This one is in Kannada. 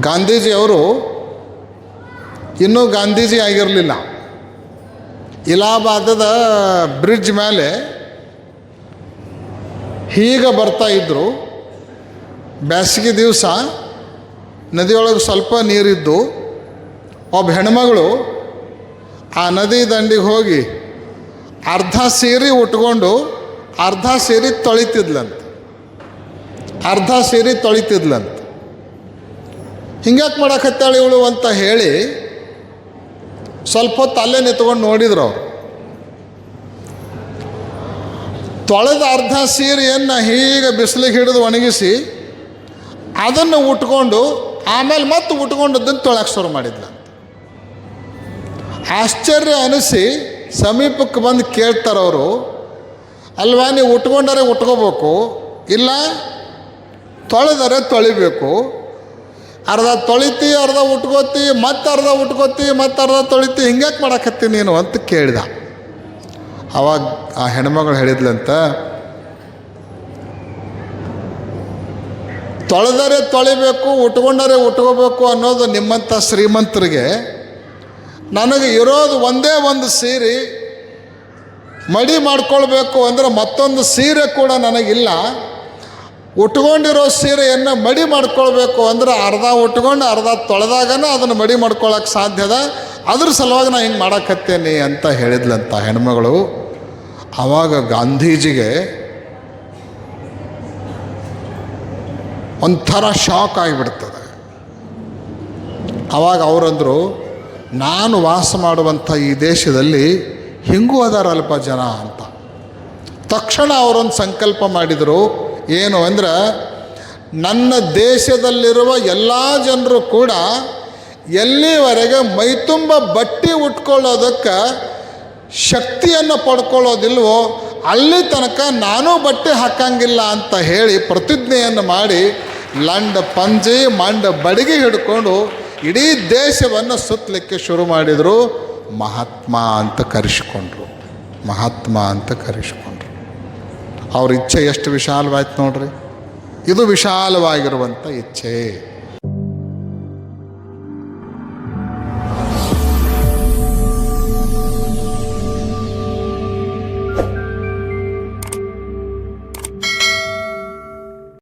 ಗಾಂಧೀಜಿಯವರು ಇನ್ನೂ ಗಾಂಧೀಜಿ ಆಗಿರಲಿಲ್ಲ. ಇಲಾಹಾಬಾದದ ಬ್ರಿಡ್ಜ್ ಮೇಲೆ ಹೀಗೆ ಬರ್ತಾ ಇದ್ದರು ಬ್ಯಾಸಿಗೆ ದಿವಸ ನದಿಯೊಳಗೆ ಸ್ವಲ್ಪ ನೀರಿದ್ದು. ಒಬ್ಬ ಹೆಣ್ಮಗಳು ಆ ನದಿ ದಂಡಿಗೆ ಹೋಗಿ ಅರ್ಧ ಸೀರೆ ಉಟ್ಕೊಂಡು ಅರ್ಧ ಸೀರೆ ತೊಳಿತಿದ್ಲಂತ. ಅರ್ಧ ಸೀರೆ ತೊಳಿತಿದ್ಲಂತ. ಹಿಂಗ್ಯಾಕೆ ಮಾಡಾಕತ್ತಾಳೆ ಇವಳು ಅಂತ ಹೇಳಿ ಸ್ವಲ್ಪ ಹೊತ್ತು ಅಲ್ಲೇ ನಿಂತ್ಕೊಂಡು ನೋಡಿದ್ರು ಅವರು. ತೊಳೆದ ಅರ್ಧ ಸೀರೆಯನ್ನು ಹೀಗೆ ಬಿಸಿಲಿಗೆ ಹಿಡಿದು ಒಣಗಿಸಿ ಅದನ್ನು ಉಟ್ಕೊಂಡು ಆಮೇಲೆ ಮತ್ತೆ ಉಟ್ಕೊಂಡದ್ದನ್ನು ತೊಳಕ್ಕೆ ಶುರು ಮಾಡಿದ್ಲ. ಆಶ್ಚರ್ಯ ಅನಿಸಿ ಸಮೀಪಕ್ಕೆ ಬಂದು ಕೇಳ್ತಾರವರು ಅಲ್ವಾ ನೀವು ಉಟ್ಕೊಂಡರೆ ಉಟ್ಕೋಬೇಕು, ಇಲ್ಲ ತೊಳೆದರೆ ತೊಳಿಬೇಕು ಅರ್ಧ ತೊಳಿತಿ, ಅರ್ಧ ಉಟ್ಕೋತಿ, ಮತ್ತೆ ಅರ್ಧ ಉಟ್ಕೋತಿ, ಮತ್ತೆ ಅರ್ಧ ತೊಳಿತಿ ಹಿಂಗ್ಯಾಕೆ ಮಾಡಾಕತ್ತಿ ನೀನು ಅಂತ ಕೇಳಿದ. ಅವಾಗ ಆ ಹೆಣ್ಮಗಳು ಹೇಳಿದ್ಲಂತ, ತೊಳೆದರೆ ತೊಳಿಬೇಕು, ಉಟ್ಕೊಂಡರೆ ಉಟ್ಕೋಬೇಕು ಅನ್ನೋದು ನಿಮ್ಮಂಥ ಶ್ರೀಮಂತರಿಗೆ ನನಗೆ ಇರೋದು ಒಂದೇ ಒಂದು ಸೀರೆ, ಮಡಿ ಮಾಡ್ಕೊಳ್ಬೇಕು ಅಂದರೆ ಮತ್ತೊಂದು ಸೀರೆ ಕೂಡ ನನಗಿಲ್ಲ. ಉಟ್ಕೊಂಡಿರೋ ಸೀರೆಯನ್ನು ಮಡಿ ಮಾಡ್ಕೊಳ್ಬೇಕು ಅಂದ್ರೆ ಅರ್ಧ ಉಟ್ಕೊಂಡು ಅರ್ಧ ತೊಳೆದಾಗನ ಅದನ್ನು ಮಡಿ ಮಾಡ್ಕೊಳಕ್ಕೆ ಸಾಧ್ಯದ ಅದ್ರ ಸಲುವಾಗಿ ನಾನು ಹಿಂಗೆ ಮಾಡಕತ್ತೇನೆ ಅಂತ ಹೇಳಿದ್ಲಂತ ಹೆಣ್ಮಗಳು. ಆವಾಗ ಗಾಂಧೀಜಿಗೆ ಒಂಥರ ಶಾಕ್ ಆಗಿಬಿಡ್ತದೆ. ಆವಾಗ ಅವರಂದರು, ನಾನು ವಾಸ ಮಾಡುವಂಥ ಈ ದೇಶದಲ್ಲಿ ಹಿಂಗೂ ಅದಾರಲ್ಪ ಜನ ಅಂತ. ತಕ್ಷಣ ಅವರೊಂದು ಸಂಕಲ್ಪ ಮಾಡಿದರು. ಏನು ಅಂದ್ರೆ, ನನ್ನ ದೇಶದಲ್ಲಿರುವ ಎಲ್ಲ ಜನರು ಕೂಡ ಎಲ್ಲಿವರೆಗೆ ಮೈತುಂಬ ಬಟ್ಟೆ ಉಟ್ಕೊಳ್ಳೋದಕ್ಕೆ ಶಕ್ತಿಯನ್ನು ಪಡ್ಕೊಳ್ಳೋದಿಲ್ವೋ, ಅಲ್ಲಿ ತನಕ ನಾನು ಬಟ್ಟೆ ಹಾಕಂಗಿಲ್ಲ ಅಂತ ಹೇಳಿ ಪ್ರತಿಜ್ಞೆಯನ್ನು ಮಾಡಿ ಲಂಡ ಪಂಜಿ, ಮಂಡ ಬಡಿಗೆ ಹಿಡ್ಕೊಂಡು ಇಡೀ ದೇಶವನ್ನು ಸುತ್ತಲಿಕ್ಕೆ ಶುರು ಮಾಡಿದರು ಮಹಾತ್ಮ ಅಂತ ಕರೆಸಿಕೊಂಡ್ರು. ಮಹಾತ್ಮ ಅಂತ ಕರೆಸ್ಕೊಂಡ್ರು. ಅವ್ರ ಇಚ್ಛೆ ಎಷ್ಟು ವಿಶಾಲವಾಯ್ತು ನೋಡ್ರಿ. ಇದು ವಿಶಾಲವಾಗಿರುವಂಥ ಇಚ್ಛೆ.